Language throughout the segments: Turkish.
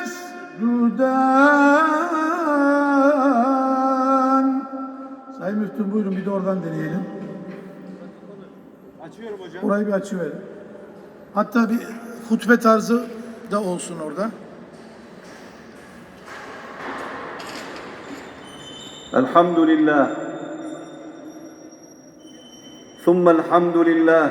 mescuden. Sayın Müftüm buyurun bir de oradan deneyelim. Açıyorum hocam. Orayı bir açıverin. Hatta bir hutbe tarzı da olsun orada. Elhamdülillah. Thumma elhamdülillah.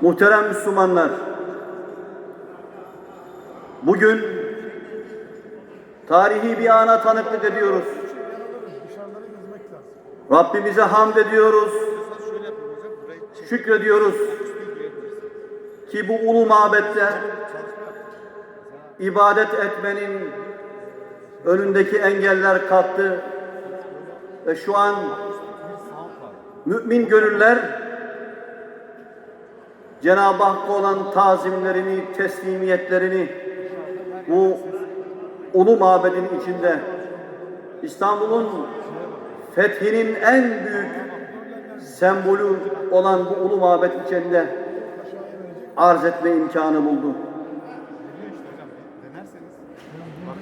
Muhterem Müslümanlar, bugün tarihi bir ana tanıklık ediyoruz. Rabbimize hamd ediyoruz, şükrediyoruz ki bu ulu mabette ibadet etmenin önündeki engeller kalktı ve şu an mümin gönüller Cenab-ı Hakk'a olan tazimlerini, teslimiyetlerini bu ulu mabedin içinde İstanbul'un fethinin en büyük sembolü olan bu ulu mabet içinde arz etme imkanı buldu.